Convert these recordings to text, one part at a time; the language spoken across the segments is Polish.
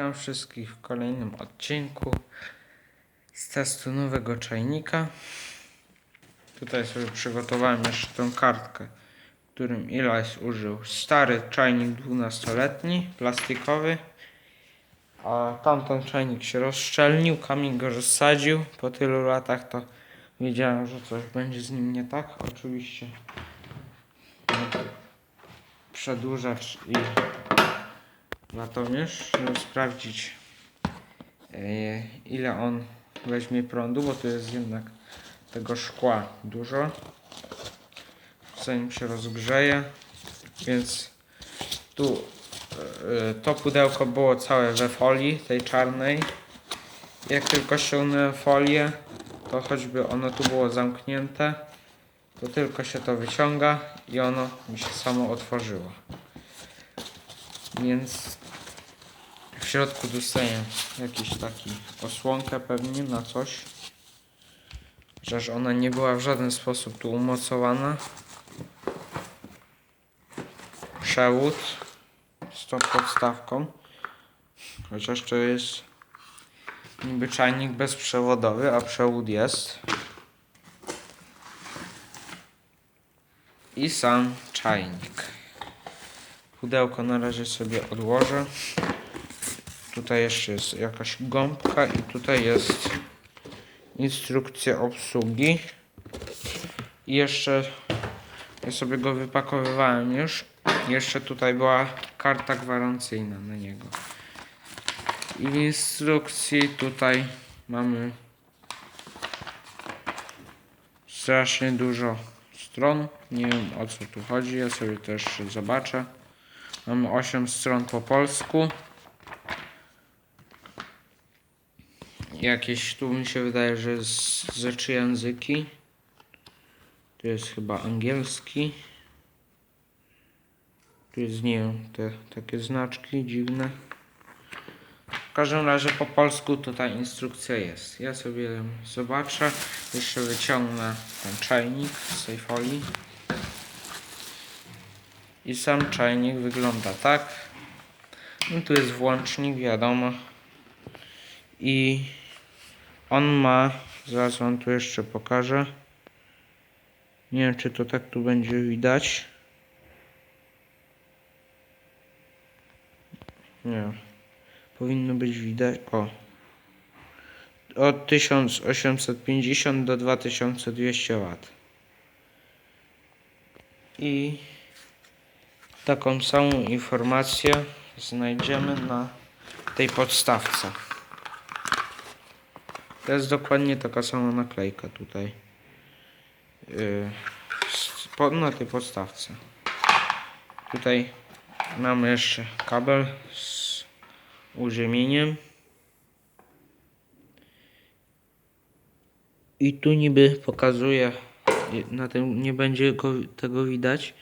Witam wszystkich w kolejnym odcinku z testu nowego czajnika. Tutaj sobie przygotowałem jeszcze tą kartkę, którym Elias użył. Stary czajnik 12-letni, plastikowy. A tamten czajnik się rozszczelnił, kamień go rozsadził. Po tylu latach to wiedziałem, że coś będzie z nim nie tak. Oczywiście no, przedłużacz i Latomierz, żeby sprawdzić e, ile on weźmie prądu, bo tu jest jednak tego szkła dużo. Zanim się rozgrzeje, więc tu e, to pudełko było całe we folii, tej czarnej. Jak tylko ściągnąłem folię, to choćby ono tu było zamknięte, to tylko się to wyciąga i ono mi się samo otworzyło. Więc środku dostaję jakiś taki osłonkę pewnie na coś. Chociaż ona nie była w żaden sposób tu umocowana. Przewód z tą podstawką. Chociaż to jest niby czajnik bezprzewodowy, a przewód jest. I sam czajnik. Pudełko na razie sobie odłożę. Tutaj jeszcze jest jakaś gąbka i tutaj jest instrukcja obsługi. I jeszcze ja sobie go wypakowywałem już. Jeszcze tutaj była karta gwarancyjna na niego. I w instrukcji tutaj mamy strasznie dużo stron. Nie wiem o co tu chodzi. Ja sobie też zobaczę. Mamy 8 stron po polsku. Jakieś tu mi się wydaje, że jest ze trzy języki. Tu jest chyba angielski. Tu jest, nie wiem, te takie znaczki dziwne. W każdym razie po polsku tutaj instrukcja jest. Ja sobie zobaczę. Jeszcze wyciągnę ten czajnik z tej folii. I sam czajnik wygląda tak. No tu jest włącznik, wiadomo. I on ma, zaraz wam tu jeszcze pokażę. Nie wiem, czy to tak tu będzie widać. Nie. Powinno być widać. O. Od 1850 do 2200 W. I taką samą informację znajdziemy na tej podstawce. To jest dokładnie taka sama naklejka tutaj. Po- na tej podstawce. Tutaj mamy jeszcze kabel z uziemieniem. I tu niby pokazuje, na tym nie będzie go, tego widać,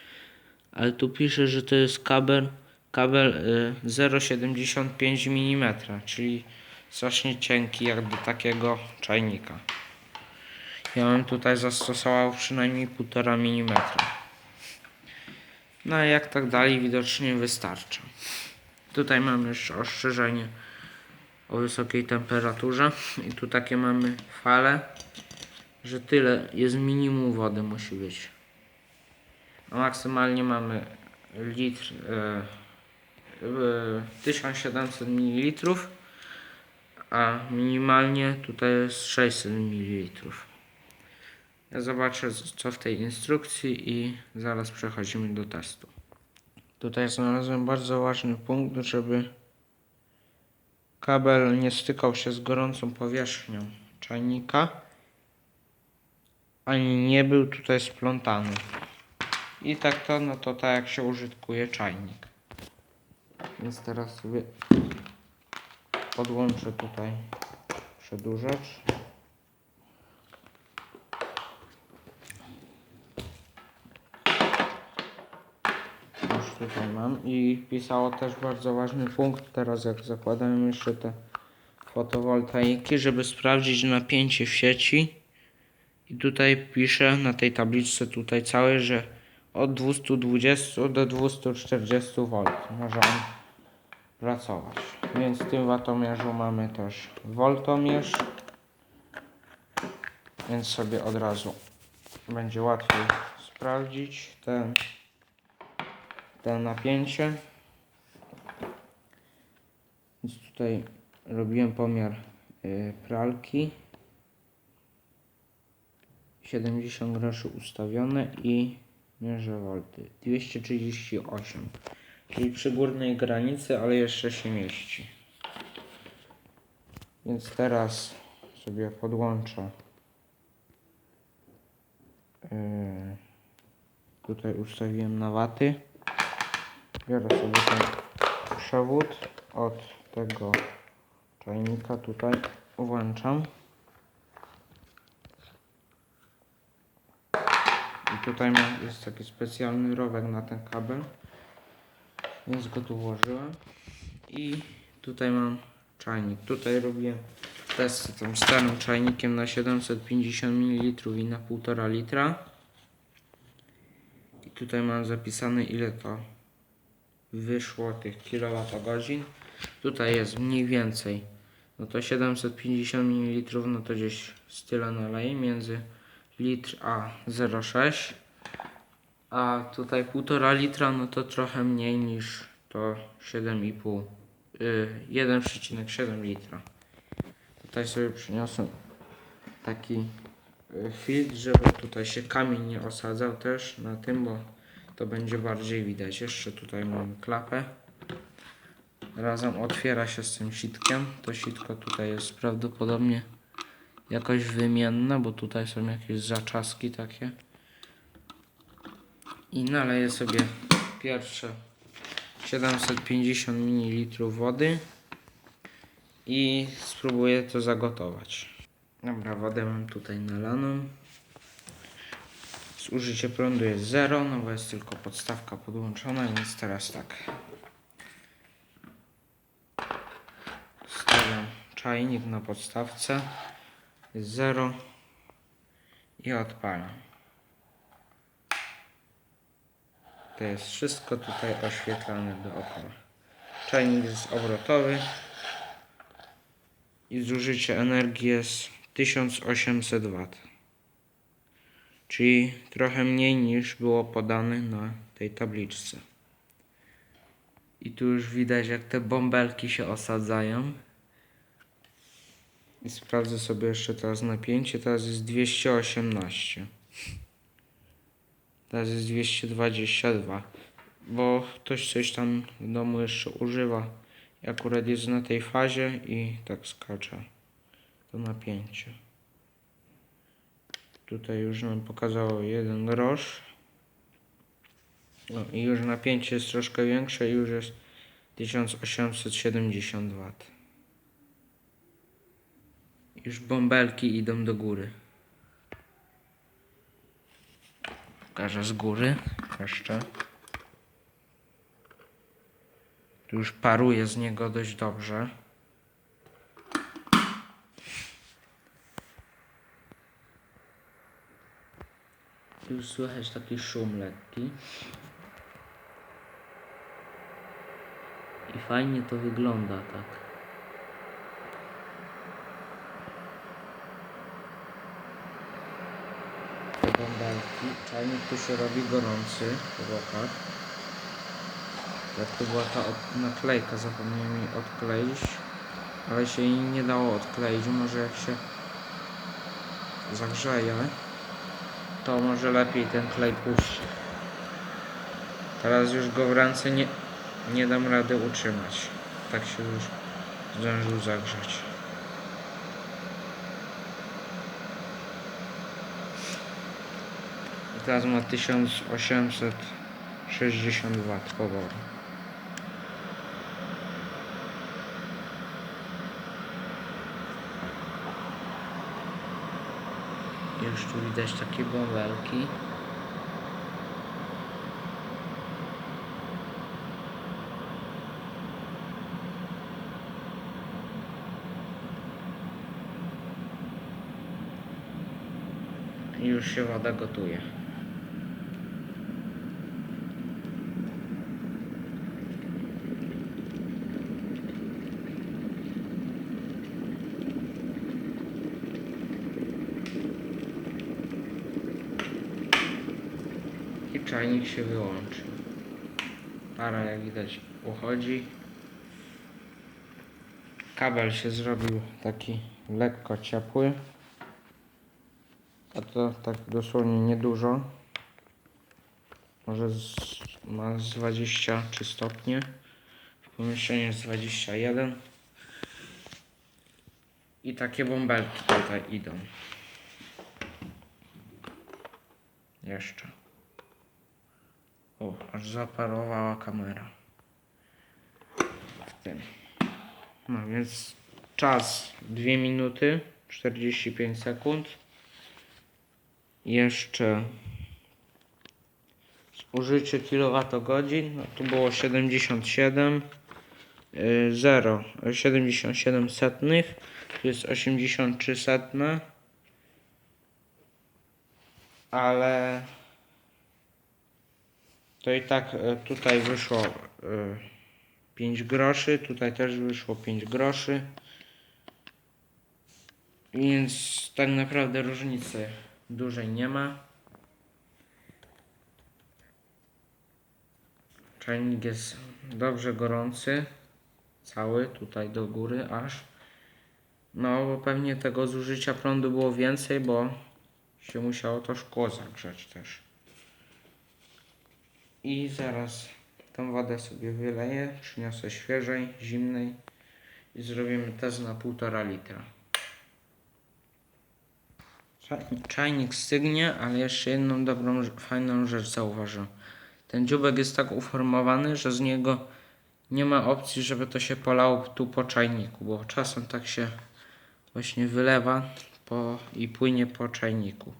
ale tu pisze, że to jest kabel, kabel y, 0,75 mm, czyli strasznie cienki jak do takiego czajnika. Ja bym tutaj zastosował przynajmniej 1,5 mm. No a jak tak dalej widocznie wystarcza. Tutaj mamy jeszcze ostrzeżenie o wysokiej temperaturze i tu takie mamy fale, że tyle jest minimum wody musi być. A maksymalnie mamy litr e, e, 1700 ml, a minimalnie tutaj jest 600 ml. Ja zobaczę co w tej instrukcji i zaraz przechodzimy do testu. Tutaj znalazłem bardzo ważny punkt, żeby kabel nie stykał się z gorącą powierzchnią czajnika, ani nie był tutaj splątany. I tak to, no to tak jak się użytkuje czajnik. Więc teraz sobie podłączę tutaj przedłużacz. Już tutaj mam i pisało też bardzo ważny punkt, teraz jak zakładałem jeszcze te fotowoltaiki, żeby sprawdzić napięcie w sieci. I tutaj pisze na tej tabliczce tutaj całej, że od 220 do 240 V może on pracować. Więc w tym watomierzu mamy też woltomierz. Więc sobie od razu będzie łatwiej sprawdzić ten, te napięcie. Więc tutaj robiłem pomiar y, pralki. 70 groszy ustawione i mierzę wolty 238 czyli przy górnej granicy, ale jeszcze się mieści. Więc teraz sobie podłączę yy, tutaj ustawiłem na waty. Biorę sobie ten przewód od tego czajnika tutaj włączam. I tutaj jest taki specjalny rowek na ten kabel. Więc go tu włożyłem. I tutaj mam czajnik. Tutaj robiłem testy tym starym czajnikiem na 750 ml i na 1,5 litra. I tutaj mam zapisane ile to wyszło tych kilowatogodzin. Tutaj jest mniej więcej. No to 750 ml no to gdzieś z tyle naleję między litr a 0,6 a tutaj 1,5 litra no to trochę mniej niż to 7,5 y, 1,7 litra tutaj sobie przyniosłem taki y, filtr, żeby tutaj się kamień nie osadzał też na tym, bo to będzie bardziej widać. Jeszcze tutaj mamy klapę. Razem otwiera się z tym sitkiem. To sitko tutaj jest prawdopodobnie jakoś wymienne, bo tutaj są jakieś zaczaski takie. I naleję sobie pierwsze 750 ml wody i spróbuję to zagotować. Dobra, wodę mam tutaj nalaną. Zużycie prądu jest 0, no bo jest tylko podstawka podłączona, więc teraz tak. Stawiam czajnik na podstawce jest 0 i odpalam. To jest wszystko tutaj oświetlane dookoła. Czajnik jest obrotowy i zużycie energii jest 1800 W. Czyli trochę mniej niż było podane na tej tabliczce. I tu już widać jak te bąbelki się osadzają. I sprawdzę sobie jeszcze teraz napięcie. Teraz jest 218. Jest 222. Bo ktoś coś tam w domu jeszcze używa. I akurat jest na tej fazie i tak skacze to napięcie. Tutaj już nam pokazało jeden grosz. No i już napięcie jest troszkę większe i już jest 1870 W. Już bąbelki idą do góry. Pokażę z góry jeszcze. Tu już paruje z niego dość dobrze. Tu już słychać taki szum lekki. I fajnie to wygląda tak. te bąbelki. Czajnik tu się robi gorący po bokach. Jak była ta od- naklejka, zapomniałem jej odkleić. Ale się jej nie dało odkleić. Może jak się zagrzeje, to może lepiej ten klej puści. Teraz już go w ręce nie, nie dam rady utrzymać. Tak się już zdążył zagrzać. I teraz ma 1860 W poboru. Już tu widać takie bąbelki. Już się woda gotuje. Czajnik się wyłączy. Para jak widać uchodzi. Kabel się zrobił taki lekko ciepły. A to tak dosłownie niedużo. Może z, ma z 23 stopnie. W pomieszczeniu jest 21. I takie bąbelki tutaj idą. Jeszcze. O, aż zaparowała kamera. W tym. No więc czas 2 minuty 45 sekund. Jeszcze zużycie kilowatogodzin, no tu było 77 y, 0 77 setnych, tu jest 83 setne, ale to i tak y, tutaj wyszło y, 5 groszy, tutaj też wyszło 5 groszy. Więc tak naprawdę różnicy dużej nie ma. Czajnik jest dobrze gorący, cały tutaj do góry aż. No, bo pewnie tego zużycia prądu było więcej, bo się musiało to szkło zagrzać też. I zaraz tą wodę sobie wyleję, przyniosę świeżej, zimnej i zrobimy test na 1,5 litra. Czaj- Czajnik stygnie, ale jeszcze jedną dobrą, fajną rzecz zauważyłem. Ten dziubek jest tak uformowany, że z niego nie ma opcji, żeby to się polało tu po czajniku, bo czasem tak się właśnie wylewa po, i płynie po czajniku.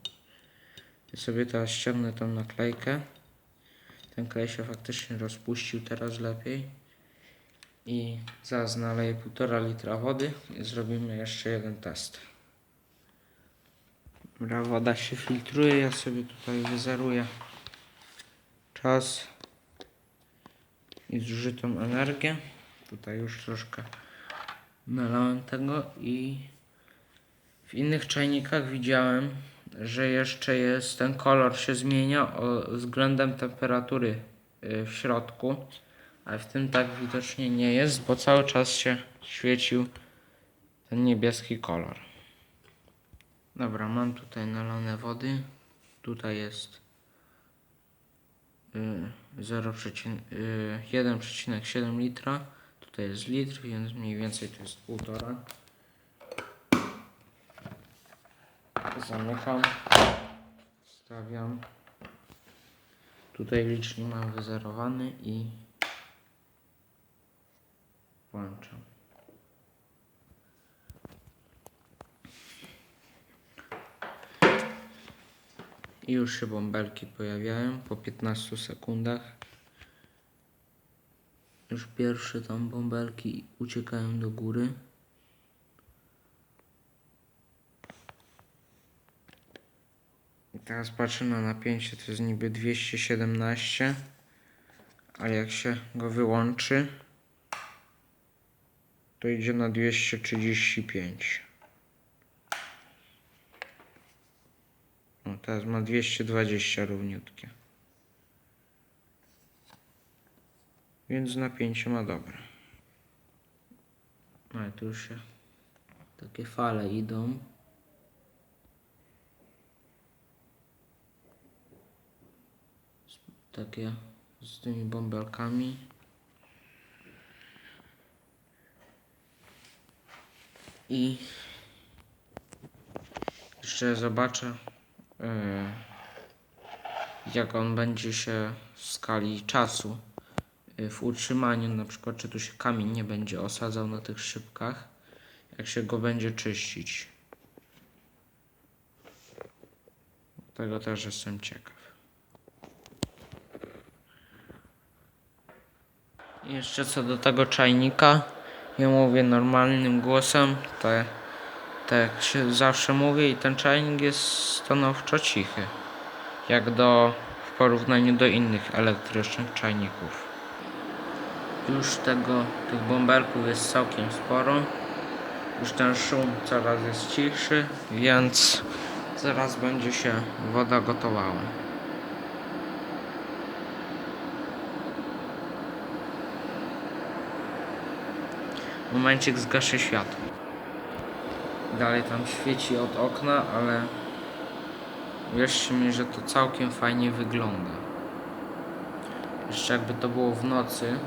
Ja sobie teraz ściągnę tą naklejkę. Ten klej się faktycznie rozpuścił teraz lepiej. I zaraz naleję 1,5 litra wody i zrobimy jeszcze jeden test. Dobra, woda się filtruje, ja sobie tutaj wyzeruję czas i zużytą energię. Tutaj już troszkę nalałem tego i w innych czajnikach widziałem, że jeszcze jest ten kolor się zmienia względem temperatury y, w środku, ale w tym tak widocznie nie jest, bo cały czas się świecił ten niebieski kolor. Dobra, mam tutaj nalane wody. Tutaj jest y, 0, y, 1,7 litra. Tutaj jest litr, więc mniej więcej to jest półtora. Zamykam. Stawiam. Tutaj licznik mam wyzerowany i włączam. I już się bąbelki pojawiają po 15 sekundach. Już pierwsze tam bąbelki uciekają do góry. Teraz patrzę na napięcie, to jest niby 217, ale jak się go wyłączy, to idzie na 235. O, teraz ma 220 równiutkie. Więc napięcie ma dobre. No i tu już się takie fale idą. Takie z tymi bąbelkami. I jeszcze zobaczę, yy, jak on będzie się w skali czasu yy, w utrzymaniu, na przykład, czy tu się kamień nie będzie osadzał na tych szybkach, jak się go będzie czyścić. Tego też jestem ciekaw. Jeszcze co do tego czajnika, ja mówię normalnym głosem, tak jak się zawsze mówię i ten czajnik jest stanowczo cichy, jak do w porównaniu do innych elektrycznych czajników. Już tego, tych bąbelków jest całkiem sporo, już ten szum coraz jest cichszy, więc zaraz będzie się woda gotowała. Momencik zgaszę światło. Dalej tam świeci od okna, ale wierzcie mi, że to całkiem fajnie wygląda. Jeszcze jakby to było w nocy,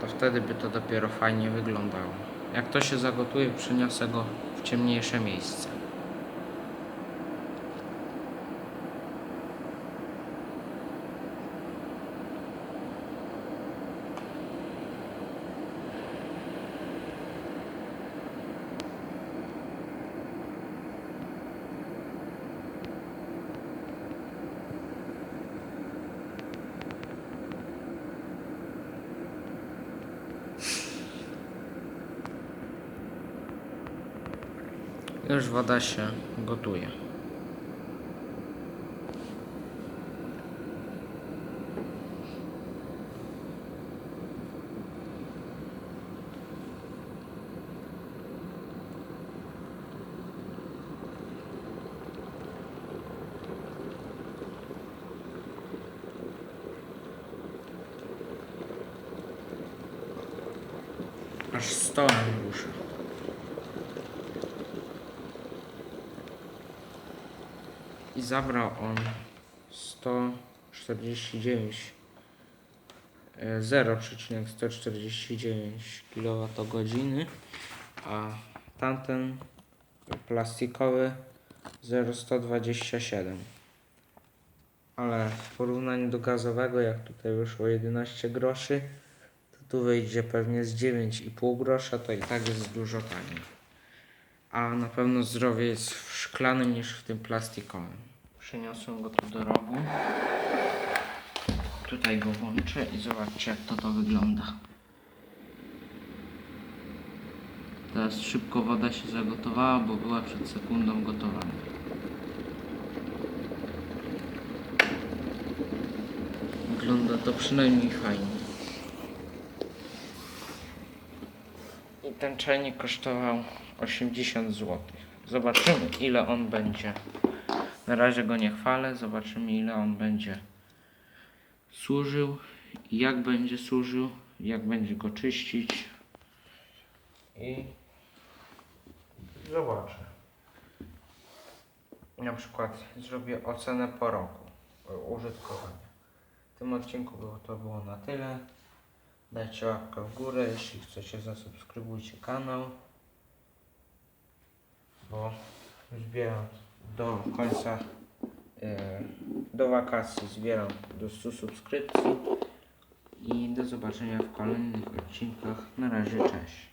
to wtedy by to dopiero fajnie wyglądało. Jak to się zagotuje, przeniosę go w ciemniejsze miejsce. Już woda się gotuje. I zabrał on 149 e, 0,149 kWh, a tamten plastikowy 0,127 ale w porównaniu do gazowego, jak tutaj wyszło 11 groszy, to tu wyjdzie pewnie z 9,5 grosza, to i tak jest dużo taniej a na pewno zdrowie jest w szklanym niż w tym plastikowym. Przeniosłem go tu do rogu. Tutaj go włączę i zobaczcie jak to to wygląda. Teraz szybko woda się zagotowała, bo była przed sekundą gotowana. Wygląda to przynajmniej fajnie. I ten czajnik kosztował 80 zł. Zobaczymy ile on będzie. Na razie go nie chwalę, zobaczymy ile on będzie służył, jak będzie służył, jak będzie go czyścić. I zobaczę. Na przykład zrobię ocenę po roku użytkowania. W tym odcinku było to było na tyle. Dajcie łapkę w górę, jeśli chcecie zasubskrybujcie kanał. Bo zbieram do końca, e, do wakacji zbieram do 100 subskrypcji. I do zobaczenia w kolejnych odcinkach. Na razie, cześć.